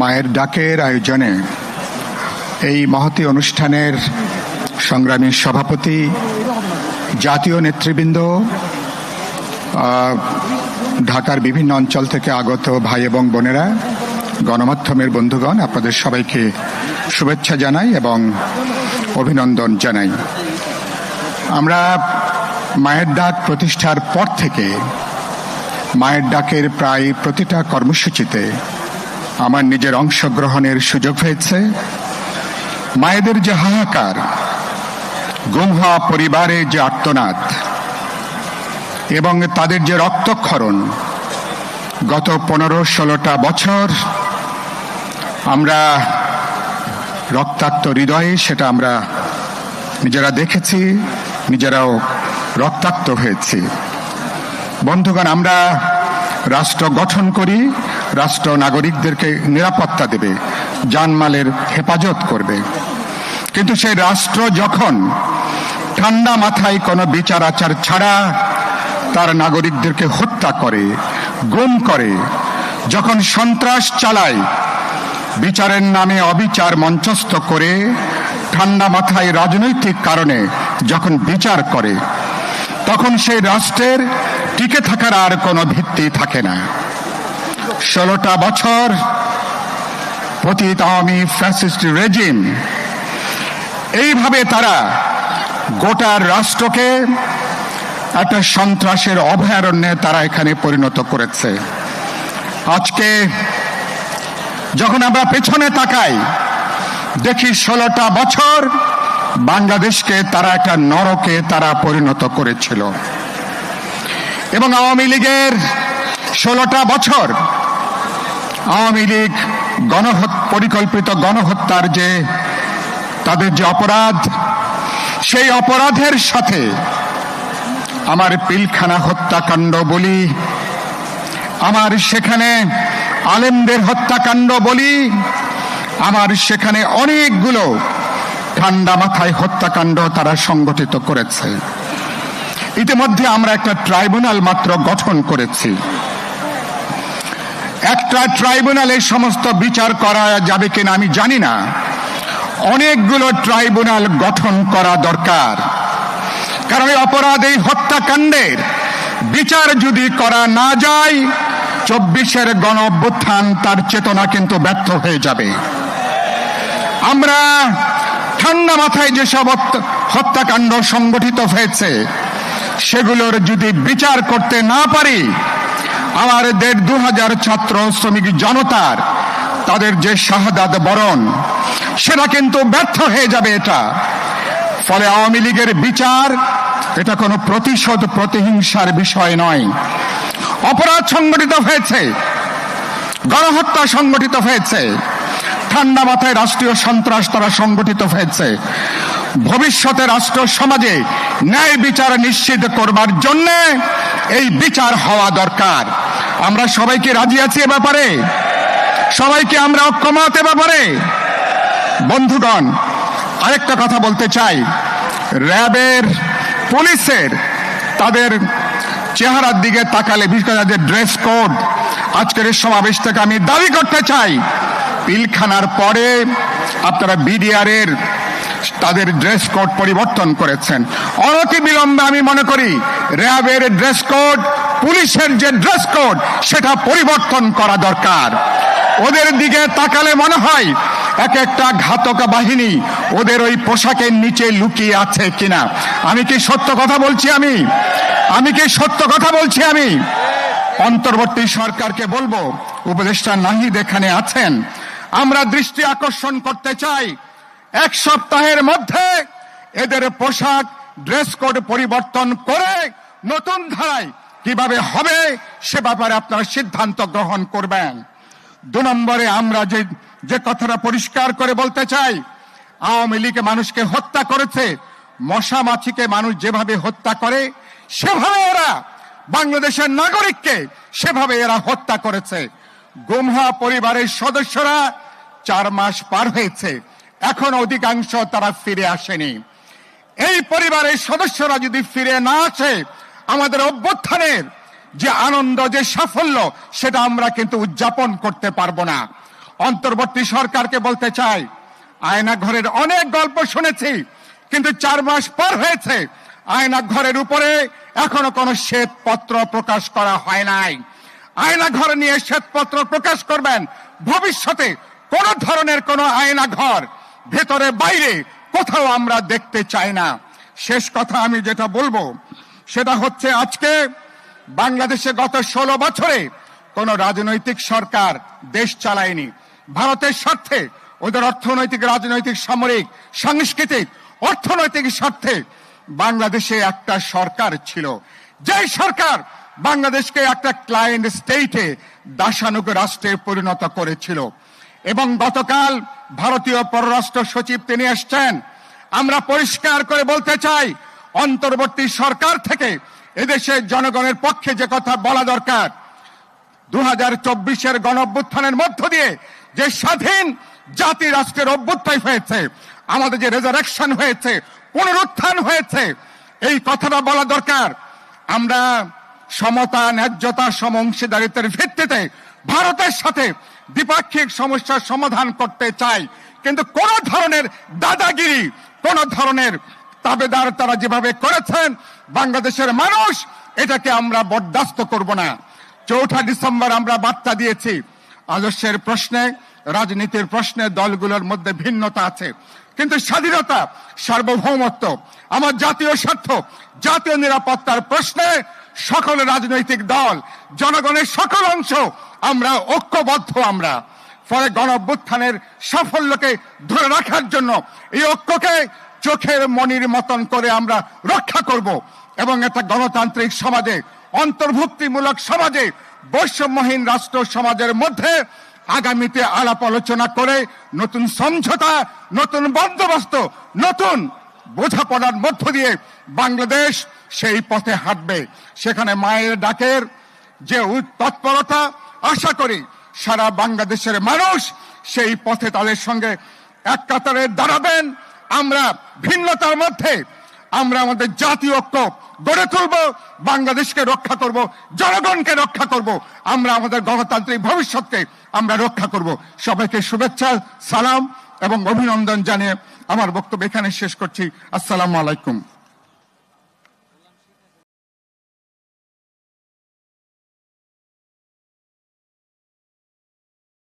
মায়ের ডাকের আয়োজনে এই মহতি অনুষ্ঠানের সংগ্রামী সভাপতি, জাতীয় নেতৃবৃন্দ ঢাকার বিভিন্ন অঞ্চল থেকে আগত ভাই এবং বোনেরা, গণমাধ্যমের বন্ধুগণ, আপনাদের সবাইকে শুভেচ্ছা জানাই এবং অভিনন্দন জানাই। আমরা মায়ের ডাক প্রতিষ্ঠার পর থেকে মায়ের ডাকের প্রায় প্রতিটা কর্মসূচিতে আমার নিজের অংশগ্রহণের সুযোগ হয়েছে। মায়েদের যে হাহাকার, গুম হওয়া পরিবারে যে আর্তনাদ, এবং তাদের যে রক্তক্ষরণ, গত পনেরো ষোলোটা বছর আমরা রক্তাক্ত হৃদয়ে সেটা আমরা নিজেরা দেখেছি, নিজেরাও রক্তাক্ত হয়েছি। বন্ধুগণ, আমরা রাষ্ট্র গঠন করি রাষ্ট্র নাগরিকদেরকে নিরাপত্তা দেবে জানমালের হেফাজত করবে। কিন্তু সেই রাষ্ট্র যখন ঠান্ডা মাথায় কোনো বিচার আচার ছাড়া তার নাগরিকদেরকে হত্যা করে, গুম করে, যখন সন্ত্রাস চালায়, বিচারের নামে অবিচার মঞ্চস্থ করে, ঠান্ডা মাথায় রাজনৈতিক কারণে যখন বিচার করে, তখন সেই রাষ্ট্রের টিকে থাকার আর কোনো ভিত্তি থাকে না। ষোলোটা বছর পতিত আওয়ামী ফ্যাসিস্ট রেজিম। এইভাবে তারা গোটা রাষ্ট্রকে একটা সন্ত্রাসের অভয়ারণ্যে তারা এখানে পরিণত করেছে। আজকে যখন আমরা পেছনে তাকাই, দেখি ষোলোটা বছর বাংলাদেশকে তারা একটা নরকে তারা পরিণত করেছিল। এবং আওয়ামী লীগের ষোলোটা বছর আওয়ামী লীগ গণহত, পরিকল্পিত গণহত্যার যে, তাদের যে অপরাধ, সেই অপরাধের সাথে আমার পিলখানা হত্যাকাণ্ড বলি, আমার সেখানে আলেমদের হত্যাকাণ্ড বলি, আমার সেখানে অনেকগুলো ঠান্ডা মাথায় হত্যাকাণ্ড তারা সংগঠিত করেছে। ইতিমধ্যে আমরা একটা ট্রাইব্যুনাল মাত্র গঠন করেছি। একটা ট্রাইব্যুনালে সমস্ত বিচার করা যাবে কিনা আমি জানি না। অনেকগুলো ট্রাইব্যুনাল গঠন করা দরকার। কারণ এই অপরাধ, এই হত্যাকাণ্ডের বিচার যদি করা না যায়, চব্বিশের গণ তার চেতনা কিন্তু ব্যর্থ হয়ে যাবে। আমরা ঠান্ডা মাথায় যেসব হত্যাকাণ্ড সংগঠিত হয়েছে, সেগুলোর যদি বিচার করতে না পারি আমার দেড় দু হাজার ছাত্র শ্রমিক জনতার, তাদের যে শাহাদাত বরণ, সেটা কিন্তু ব্যর্থ হয়ে যাবে এটা। ফলে আওয়ামী লীগের বিচার, এটা কোনো প্রতিশোধ, প্রতিহিংসার বিষয় নয়। অপরাধ সংগঠিত হয়েছে, গণহত্যা সংগঠিত হয়েছে, ঠান্ডা মাথায় রাষ্ট্রীয় সন্ত্রাস তারা সংগঠিত হয়েছে। ভবিষ্যতে রাষ্ট্র সমাজে ন্যায় বিচার নিশ্চিত করবার জন্য এই বিচার হওয়া দরকার। আমরা সবাইকে রাজি আছি এ ব্যাপারে? সবাইকে আমরা ঐক্যমত এ ব্যাপারে? বন্ধুগণ, আরেকটা কথা বলতে চাই। র্যাবের পুলিশের তাদের চেহারার দিকে তাকালে, বিশেষ করে তাদের ড্রেস কোড, আজকের সমাবেশ থেকে আমি দাবি করতে চাই, পিলখানার পরে আপনারা বিডিআর এর তাদের ড্রেস কোড পরিবর্তন করেছেন। অনতি বিলম্বে আমি মনে করি, র্যাবের ড্রেস কোড পুলিশের যে ড্রেস কোড সেটা পরিবর্তন করা দরকার। ওদের দিকে তাকালে মনে হয়, এক একটা ঘাতক বাহিনী ওদের ওই পোশাকের নিচে লুকিয়ে আছে কিনা। আমি কি সত্য কথা বলছি আমি? আমি কি সত্য কথা বলছি আমি? অন্তর্বর্তী সরকারকে বলব, উপদেষ্টা নাহিদ এখানে আছেন, আমরা দৃষ্টি আকর্ষণ করতে চাই এক সপ্তাহের মধ্যে এদের পোশাক ড্রেস কোড পরিবর্তন করে নতুন ধারায় কীভাবে হবে সে ব্যাপারে আপনারা সিদ্ধান্ত গ্রহণ করবেন। দু নম্বরে আমরা যে যে কথাটা পরিষ্কার করে বলতে চাই, আওয়ামী লীগ মানুষকে হত্যা করেছে, মশা মাছিকে মানুষ যেভাবে হত্যা করে, সেভাবে এরা বাংলাদেশের নাগরিককে সেভাবে এরা হত্যা করেছে। গুমহা পরিবারের সদস্যরা চার মাস পার হয়েছে। এখন অধিকাংশ তারা ফিরে আসেনি। এই পরিবারের সদস্যরা যদি ফিরে না আসে, আমাদের অভ্যুত্থানের যে আনন্দ, যে সাফল্য, সেটা আমরা কিন্তু উদযাপন করতে পারব না। অন্তর্বর্তী সরকারকে বলতে চাই আয়না ঘরের অনেক গল্প শুনেছি, কিন্তু চার মাস পর হয়েছে আয়না ঘরের উপরে এখনও কোনো শ্বেতপত্র প্রকাশ করা হয় নাই। আয়না ঘর নিয়ে শ্বেতপত্র প্রকাশ করবেন, ভবিষ্যতে কোন ধরনের কোন আয়না ঘর ভেতরে, বাইরে কোথাও আমরা দেখতে চাই না। শেষ কথা আমি যেটা বলব, সেটা হচ্ছে আজকে বাংলাদেশে গত ষোলো বছরে কোন রাজনৈতিক সরকার দেশ চালায়নি। ভারতের স্বার্থে, ওদের অর্থনৈতিক, রাজনৈতিক, সামরিক, সাংস্কৃতিক, অর্থনৈতিক স্বার্থে বাংলাদেশে একটা সরকার ছিল। যে সরকার বাংলাদেশকে একটা ক্লায়েন্ট স্টেটে দাসানুগ রাষ্ট্রে পরিণত করেছিল। এবং গতকাল ভারতীয় পররাষ্ট্র সচিব তিনি এসছেন। আমরা পরিষ্কার করে বলতে চাই, অন্তর্বর্তী সরকার থেকে এদেশের জনগণের পক্ষে যে কথা বলা দরকার দু হাজার চব্বিশের গণ অভ্যুত্থানের মধ্য দিয়ে যে স্বাধীন জাতি রাষ্ট্রের অভ্যুত্থান হয়েছে, আমাদের যে রেজারেকশন হয়েছে, পুনরুত্থান হয়েছে, এই কথাটা বলা দরকার। আমরা সমতা, ন্যায্যতা, সম অংশীদারিত্বের ভিত্তিতে ভারতের সাথে দ্বিপাক্ষিক সমস্যার সমাধান করতে চাই। কিন্তু কোন ধরনের দাদাগিরি, কোন ধরনের তাবেদার তারা যেভাবে করেছেন, বাংলাদেশের মানুষ এটাকে আমরা বরদাস্ত করব না। চৌঠা ডিসেম্বর আমরা বার্তা দিয়েছি আদর্শের প্রশ্নে, রাজনীতির প্রশ্নে দলগুলোর মধ্যে ভিন্নতা আছে। কিন্তু স্বাধীনতা, সার্বভৌমত্ব, আমার জাতীয় স্বার্থ, জাতীয় নিরাপত্তার প্রশ্নে সকল রাজনৈতিক দল, জনগণের সকল অংশ আমরা, ঐক্যবদ্ধ আমরা, ফলে গণ অভ্যুত্থানের সাফল্যকে ধরে রাখার জন্য এই ঐক্যকে চোখের মনির মতন করে আমরা রক্ষা করব এবং এটা গণতান্ত্রিক সমাজে, অন্তর্ভুক্তিমূলক সমাজে, বৈষম্যহীন রাষ্ট্র সমাজের মধ্যে আগামীতে আলাপ আলোচনা করে নতুন সমঝোতা, নতুন বন্দোবস্ত, নতুন বোঝাপড়ার মধ্য দিয়ে বাংলাদেশ সেই পথে হাঁটবে। সেখানে মায়ের ডাকের যে তৎপরতা আশা করি সারা বাংলাদেশের মানুষ সেই পথে তাদের সঙ্গে এক কাতারে দাঁড়াবেন। আমরা ভিন্নতার মধ্যে আমরা আমাদের জাতীয় ঐক্য গড়ে তুলব, বাংলাদেশকে রক্ষা করব, জনগণকে রক্ষা করব, আমরা আমাদের গণতান্ত্রিক ভবিষ্যৎকে আমরা রক্ষা করব। সবাইকে শুভেচ্ছা, সালাম এবং অভিনন্দন জানিয়ে আমার বক্তব্য এখানে শেষ করছি। আসসালামু আলাইকুম।